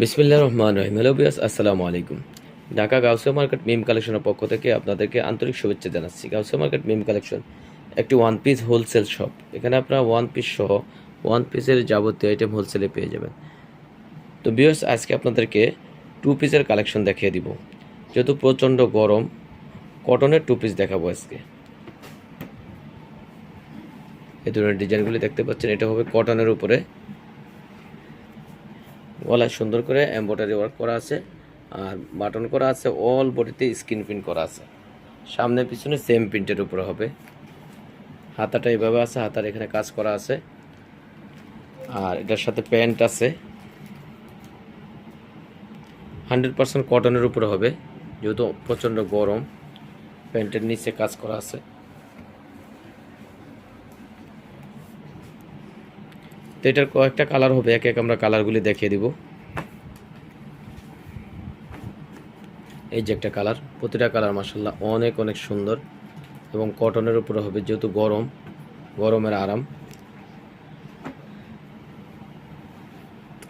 বিসমিল্লা রহমান রহিম। Hello বিয়াস আসসালামু আলাইকুম। Dhaka Gausia market মিম কালেকশনের পক্ষ থেকে আপনাদেরকে আন্তরিক শুভেচ্ছা জানাচ্ছি। গাউসিয়া মার্কেট মিম কালেকশন, একটি ওয়ান পিস হোলসেল শপ এখানে আপনারা ওয়ান পিস সহ ওয়ান পিসের যাবতীয় আইটেম হোলসেলে পেয়ে যাবেন। তো বিয়াস আজকে আপনাদেরকে টু পিসের কালেকশন দেখিয়ে দিব। যেহেতু প্রচণ্ড গরম কটনের টু পিস দেখাবো আজকে। এই ধরনের ডিজাইনগুলি দেখতে পাচ্ছেন, এটা হবে কটনের উপরে গলায় সুন্দর করে এমব্রয়ডারি ওয়ার্ক করা আছে, আর বাটন করা আছে অল বডিতে স্ক্রিন প্রিন্ট করা আছে। সামনে পিছনে সেম প্রিন্টের উপরে হবে। হাতাটা এভাবে আছে, হাতার এখানে কাজ করা আছে। আর এটার সাথে প্যান্ট আছে। হান্ড্রেড পার্সেন্ট কটনের উপরে হবে, যেহেতু প্রচণ্ড গরম, প্যান্টের নিচে কাজ করা আছে। তো এটার কয়েকটা কালার হবে, এক এক আমরা কালারগুলি দেখিয়ে দিব। এই যে একটা কালার প্রতিটা কালার মাসাল্লাহ অনেক অনেক সুন্দর এবং কটনের উপরে হবে যেহেতু গরম, গরমের আরাম।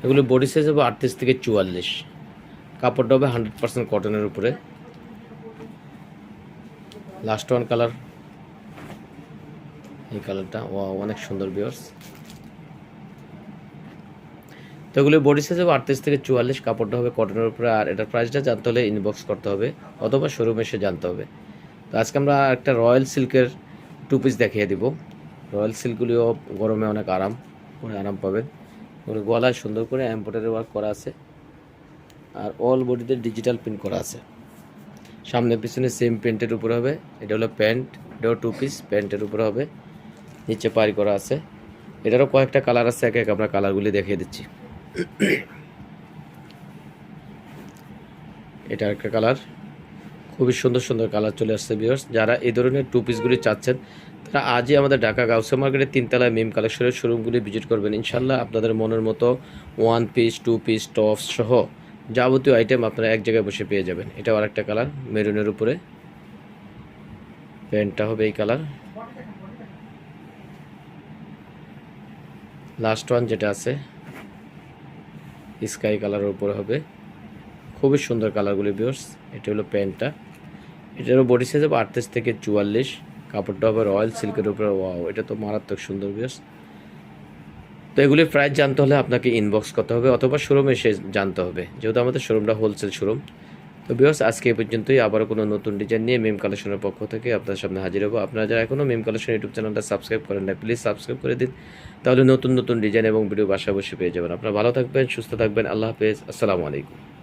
এগুলো বডি সাইজ হবে আটত্রিশ থেকে চুয়াল্লিশ। কাপড়টা হবে হান্ড্রেড পার্সেন্ট কটনের উপরে। লাস্ট ওয়ান কালার এই কালারটা ও অনেক সুন্দর বিয়ার্স তো এগুলো বডি সাইজ হবে আটত্রিশ থেকে চুয়াল্লিশ, কাপড়টা হবে কটনের উপরে, আর এটার প্রাইসটা জানতে হলে ইনবক্স করতে হবে, অথবা শোরুমে এসে জানতে হবে। তো আজকে আমরা একটা রয়্যাল সিল্কের টু পিস দেখিয়ে দিব। রয়্যাল সিল্কগুলিও গরমে অনেক আরাম আরাম পাবেন। ওগুলো গলায় সুন্দর করে এম্পোটারি ওয়ার্ক করা আছে, আর অল বডিতে ডিজিটাল প্রিন্ট করা আছে। সামনে পিছনে সেম প্যান্টের উপরে হবে, এটা হলো প্যান্ট, এটাও টু পিস প্যান্টের উপরে হবে, নিচে পারি করা আছে। এটারও কয়েকটা কালার আছে, এক এক আমরা কালারগুলি দেখিয়ে দিচ্ছি। এটা একটা কালার খুবই সুন্দর সুন্দর কালার চলে আসছে বিয়ার্স যারা এই ধরনের টু পিসগুলি চাচ্ছেন, তারা আজই আমাদের ঢাকা গাউসে মার্কেটের তিনতলায় মিম কালেকশনের শোরুমগুলি ভিজিট করবেন। ইনশাল্লাহ আপনাদের মনের মতো one piece two piece tops সহ যাবতীয় আইটেম আপনারা এক জায়গায় বসে পেয়ে যাবেন। এটাও আরেকটা কালার মেরুনের উপরে। প্যান্টটা হবে এই কালার লাস্ট ওয়ান যেটা আছে স্কাই কালারের উপরে হবে। খুবই সুন্দর কালারগুলি বিয়ার্স এটা হলো প্যান্টটা। এটারও বডি সাইজ হবে আটত্রিশ থেকে চুয়াল্লিশ। কাপড়টা হবে রয়্যাল সিল্কের উপরে ওয়াও এটা তো মারাত্মক সুন্দর বিয়ার্স তো এগুলি প্রাইস জানতে হলে আপনাকে ইনবক্স করতে হবে, অথবা শোরুমে এসে জানতে হবে। যেহেতু আমাদের শোরুমটা হোলসেল শোরুম তো বিহস আজকে এই পর্যন্তই। আবারও কোনো নতুন ডিজাইন নিয়ে মেম কালেকশনের পক্ষ থেকে আপনার সামনে হাজির হব। আপনারা যারা এখনও মেম কালেকশন ইউটিউব চ্যানেলটা সাবস্ক্রাইব করেন না প্লিজ সাবস্ক্রাইব করে দিন। তাহলে নতুন নতুন ডিজাইন এবং ভিডিও বাসা বসে পেয়ে যাবেন। আপনারা ভালো থাকবেন, সুস্থ থাকবেন। আল্লাহ হাফেজ। আসসালামু আলাইকুম।